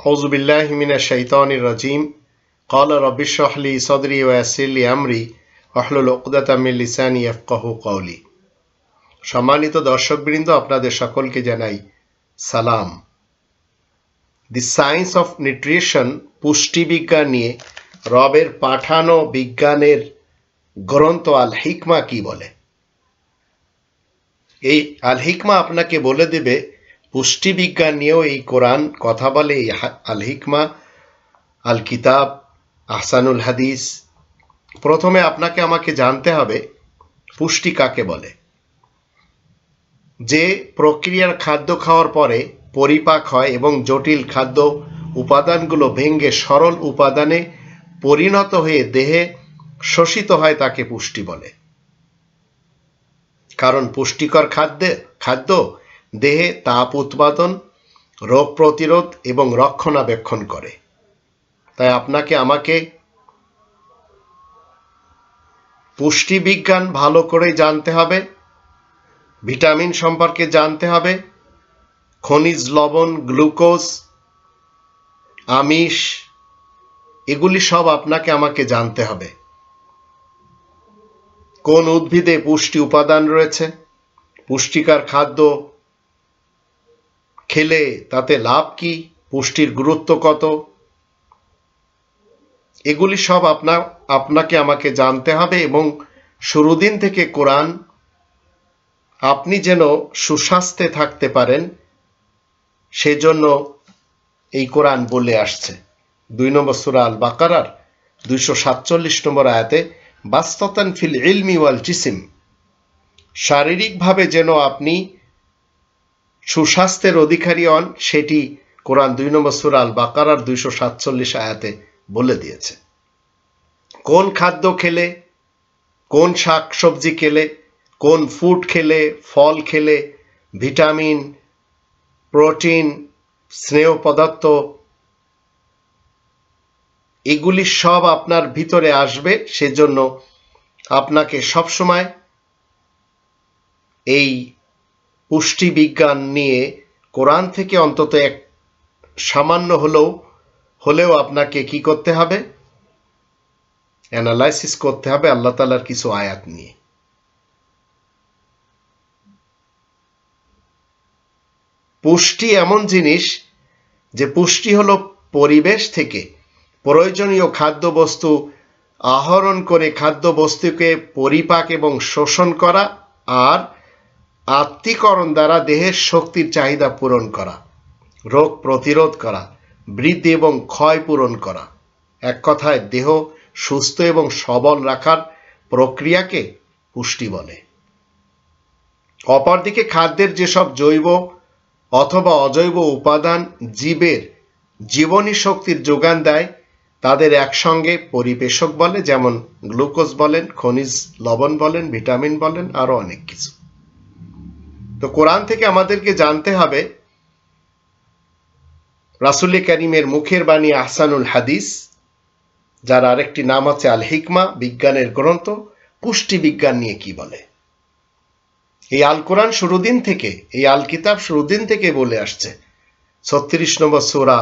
أعوذ بالله من الشيطان الرجيم قال رب اشرح لي صدري ويسر لي أمري واحلل عقدة من লিসানি يفقهوا قولي সম্মানিত দর্শকবৃন্দ আপনাদের সকলকে জানাই সালাম দি সায়েন্স অফ নিউট্রিশন পুষ্টিবিজ্ঞান নিয়ে রবের পাঠানো বিজ্ঞানের গ্রন্থ আল হিকমা কি বলে এই আল হিকমা আপনাকে বলে দেবে পুষ্টিবিজ্ঞান নিয়েও এই কোরআন কথা বলে, এই আল হিকমা আল কিতাব আহসানুল হাদিস। প্রথমে আপনাকে আমাকে জানতে হবে, পুষ্টি কাকে বলে? যে প্রক্রিয়ার খাদ্য খাওয়ার পরে পরিপাক হয় এবং জটিল খাদ্য উপাদানগুলো ভেঙে সরল উপাদানে পরিণত হয়ে দেহে শোষিত হয় তাকে পুষ্টি বলে। কারণ পুষ্টিকর খাদ্যে খাদ্য দেহে তাপ উৎপাদন, রোগ প্রতিরোধ এবং রক্ষণাবেক্ষণ করে। তাই আপনাকে আমাকে পুষ্টিবিজ্ঞান ভালো করে জানতে হবে, ভিটামিন সম্পর্কে জানতে হবে, খনিজ লবণ, গ্লুকোজ, আমিষ, এগুলি সব আপনাকে আমাকে জানতে হবে। কোন উদ্ভিদে পুষ্টি উপাদান রয়েছে? পুষ্টিকর খাদ্য খেলে তাতে লাভ কি? পুষ্টির গুরুত্ব কত? এগুলি সব আপনা, আপনাকে আমাকে জানতে হবে এবং শুরু দিন থেকে কোরআন আপনি যেন সুস্বাস্থ্যে থাকতে পারেন, সেজন্য এই কোরআন বলে আসছে। দুই নম্বর সুরা আল বাকারার দুইশো সাতচল্লিশ নম্বর আয়াতে, বাস্ততান ফিল ইলমি ওয়াল জিসিম, শারীরিকভাবে যেন আপনি সুস্বাস্থ্যের অধিকারী হন সেটি কোরআন দুই নম্বর সুরা আল বাকারার দুইশো সাতচল্লিশ আয়াতে বলে দিয়েছে। কোন খাদ্য খেলে, কোন শাক সবজি খেলে, কোন ফুড খেলে, ফল খেলে, ভিটামিন, প্রোটিন, স্নেহ পদার্থ, এগুলি সব আপনার ভিতরে আসবে, সেজন্য আপনাকে সবসময় এই পুষ্টি বিজ্ঞান নিয়ে কোরআন থেকে অন্তত এক সামান্য হলেও হলেও আপনাকে কি করতে হবে? অ্যানালাইসিস করতে হবে আল্লাহ তালার কিছু আয়াত নিয়ে। পুষ্টি এমন জিনিস যে পুষ্টি হলো পরিবেশ থেকে প্রয়োজনীয় খাদ্যবস্তু আহরণ করে খাদ্যবস্তুকে পরিপাক এবং শোষণ করা আর আত্মীকরণ দ্বারা দেহের শক্তির চাহিদা পূরণ করা, রোগ প্রতিরোধ করা, বৃদ্ধি এবং ক্ষয় পূরণ করা। এক কথায়, দেহ সুস্থ এবং সবল রাখার প্রক্রিয়াকে পুষ্টি বলে। অপরদিকে, খাদ্যের যেসব জৈব অথবা অজৈব উপাদান জীবের জীবনী শক্তির যোগান দেয়, তাদের একসঙ্গে পরিবেশক বলে, যেমন গ্লুকোজ বলেন, খনিজ লবণ বলেন, ভিটামিন বলেন আরও অনেক কিছু। তো কোরআন থেকে আমাদেরকে জানতে হবে, রাসুল করিমের মুখের বাণী আহসানুল হাদিস, যার আরেকটি নাম আছে আল হিকমা বিজ্ঞানের গ্রন্থ, পুষ্টি বিজ্ঞান নিয়ে কি বলে? এই আল কোরআন শুরুদিন থেকে, এই আল কিতাব শুরুদিন থেকে বলে আসছে। ছত্রিশ নম্বর সোরা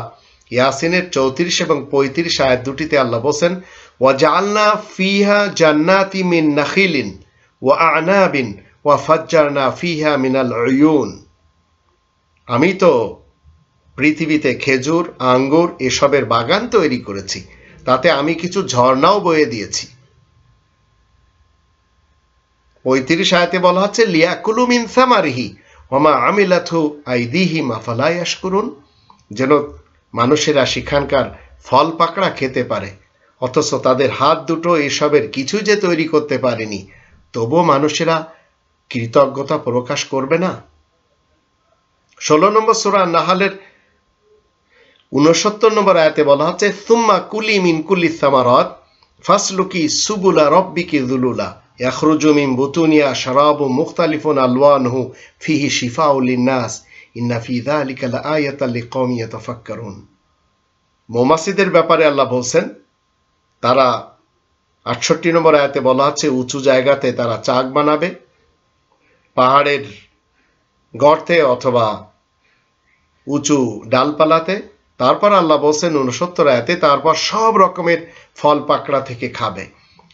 ইয়াসিনের চৌত্রিশ এবং পঁয়ত্রিশ আয়াত দুটিতে আল্লাহ বলছেন ওয়াজালনা ফিহা জান্নাতি মিন নাখিলিন ওয়া আনাবিন ওয়া ফাজ্জারনা ফিহা মিনাল উয়ুন। আমি তো পৃথিবীতে খেজুর, আঙ্গুর এসবের বাগান তৈরি করেছি, তাতে আমি কিছু ঝর্ণাও বয়ে দিয়েছি। পঁয়ত্রিশ আয়তে বলা হচ্ছে, লিয়াকুলু মিন সামারিহি ওমা আমিলাথু আইদিহি মাফালায়াস করুন যেন মানুষেরা সেখানকার ফল পাকড়া খেতে পারে, অথচ তাদের হাত দুটো এসবের কিছু যে তৈরি করতে পারেনি, তবুও মানুষেরা কৃতজ্ঞতা প্রকাশ করবে না? ষোলো নম্বর সুরা নাহালের উনসত্তর নম্বর আয়াতে বলা হচ্ছে, সুম্মা কুলি মিন কুলি সামারত ফাসলুকি সুবুলা রব্বিকি দুলুলা ইয়াখরুজু মিন বুতুনিয়া শারাবু মুখতালিফুন আলওয়ানহু ফিহি শিফাউল লিন্নাস ইন্না ফি যালিকা লাআয়াতাল লিকওমি ইয়াতাফাক্কারুন। মৌমাছিদের ব্যাপারে আল্লাহ বলছেন, তারা আটষট্টি নম্বর আয়াতে বলা হচ্ছে, উঁচু জায়গাতে তারা চাক বানাবে পাহাড়ের গর্তে অথবা উঁচু ডালপালাতে, তারপর আল্লাহ বলছেন উনসত্তর আয়াতে, তারপর সব রকমের ফল পাকড়া থেকে খাবে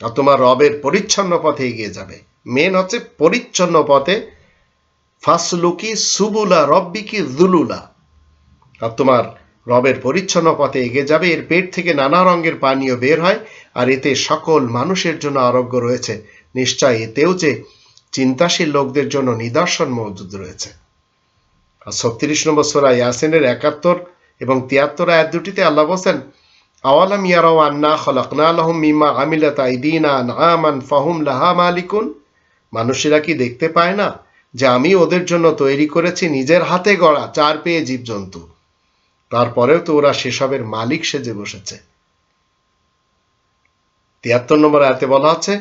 আর তোমার রবের পরিচ্ছন্ন পথে এগিয়ে যাবে। মেন হচ্ছে পরিচ্ছন্ন পথে, ফাসলুকি সুবুলা রব্বিকি জুলুলা। আর তোমার রবের পরিচ্ছন্ন পথে এগিয়ে যাবে, এর পেট থেকে নানা রঙের পানীয় বের হয়, আর এতে সকল মানুষের জন্য আরোগ্য রয়েছে। নিশ্চয় এতেও যে চিন্তাশীল লোকদের জন্য নিদর্শন মজুদ রয়েছে। আর ছত্রিশ নম্বর সোরা ইয়াসিনের একাত্তর এবং তিয়াত্তর আয়াত দুটিতে আল্লাহ বলছেন, আওয়ালাম ইয়ারাও আন্না খলাকনা আলহম মিমা আমিলাত আইদিনা নামান ফাহুম লাহা মালিকুন? মানুষেরা কি দেখতে পায় না যে আমি ওদের জন্য তৈরি করেছি নিজের হাতে গড়া চার পেয়ে জীবজন্তু? তারপরেও তো ওরা সেসবের মালিক সেজে বসেছে। তিয়াত্তর নম্বর আয়াতে বলা হচ্ছে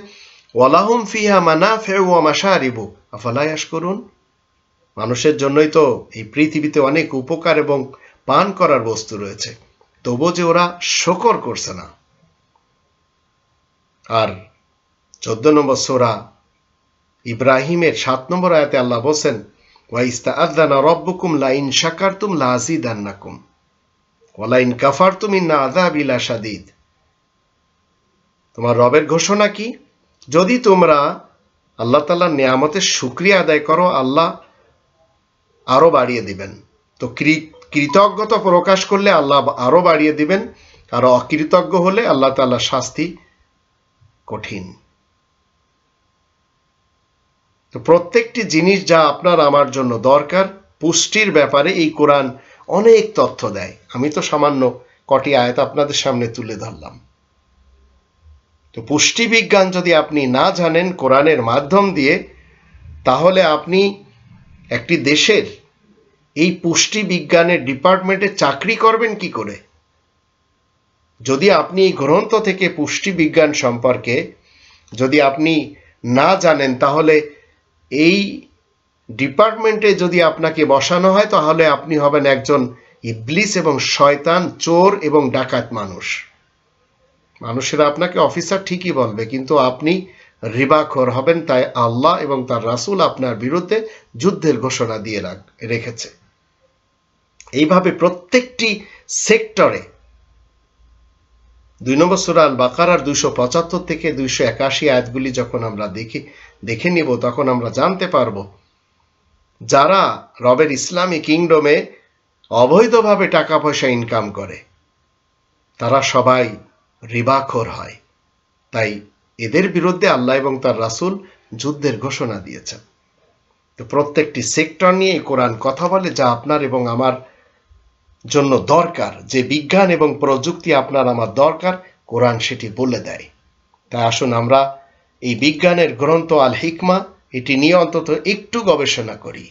ওয়ালাহুম ফিহা মানা ফেউ মাশারিবু। আফালায়াস করুন মানুষের জন্যই তো এই পৃথিবীতে অনেক উপকার এবং পান করার বস্তু রয়েছে। তবু যে ওরা শকর করছে না। আর চোদ্দ নম্বর সোরা ইব্রাহিমের সাত নম্বর আয়াতে আল্লাহ বলছেন ওয়াইস্তা আদানা রব্বুকুম লাইন শাকারতুম লাজিদান্নাকুম ওয়ালাইন কাফারতুম ইন্না আযাবিলা শাদীদ তোমার রবের ঘোষণা কি? যদি তোমরা আল্লাহ তাআলার নিয়ামতের শুকরিয়া আদায় করো, আল্লাহ আরও বাড়িয়ে দিবেন। তো কৃতজ্ঞতা প্রকাশ করলে আল্লাহ আরও বাড়িয়ে দিবেন, আর অকৃতজ্ঞ হলে আল্লাহ তাআলা শাস্তি কঠিন। তো প্রত্যেকটি জিনিস যা আপনার আমার জন্য দরকার, পুষ্টির ব্যাপারে এই কোরআন অনেক তথ্য দেয়। আমি তো সামান্য কটি আয়াত আপনাদের সামনে তুলে ধরলাম। তো পুষ্টি বিজ্ঞান যদি আপনি না জানেন কোরআনের মাধ্যম দিয়ে, তাহলে আপনি একটি দেশের এই পুষ্টি বিজ্ঞানের ডিপার্টমেন্টে চাকরি করবেন কি করে? যদি আপনি এই গ্রন্থ থেকে পুষ্টি বিজ্ঞান সম্পর্কে যদি আপনি না জানেন, তাহলে এই ডিপার্টমেন্টে যদি আপনাকে বসানো হয়, তাহলে আপনি হবেন একজন ইবলিস এবং শয়তান, চোর এবং ডাকাত মানুষ। মানুষেরা আপনাকে অফিসার ঠিকই বলবে, কিন্তু আপনি রিবাখর হবেন, তাই আল্লাহ এবং তার রাসুল আপনার বিরুদ্ধে যুদ্ধের ঘোষণা দিয়ে রেখেছে। এইভাবে প্রত্যেকটি সেক্টরে দুই নম্বর সুরাল বাকারার দুইশো পঁচাত্তর থেকে দুইশো একাশি আয়াতগুলি যখন আমরা দেখি, দেখে নিব, তখন আমরা জানতে পারব যারা রবের ইসলামী কিংডমে অবৈধভাবে টাকা পয়সা ইনকাম করে, তারা সবাই রিবাখোর হয়। তাই এদের বিরুদ্ধে আল্লাহ এবং তার রাসুল যুদ্ধের ঘোষণা দিয়েছেন। তো প্রত্যেকটি সেক্টর নিয়ে কোরআন কথা বলে যা আপনার এবং আমার জন্য দরকার, যে বিজ্ঞান এবং প্রযুক্তি আপনার আমার দরকার, কোরআন সেটি বলে দেয়। তাই আসুন আমরা এই বিজ্ঞানের গ্রন্থ আল হিকমা এটি নিয়ে অন্তত একটু গবেষণা করি।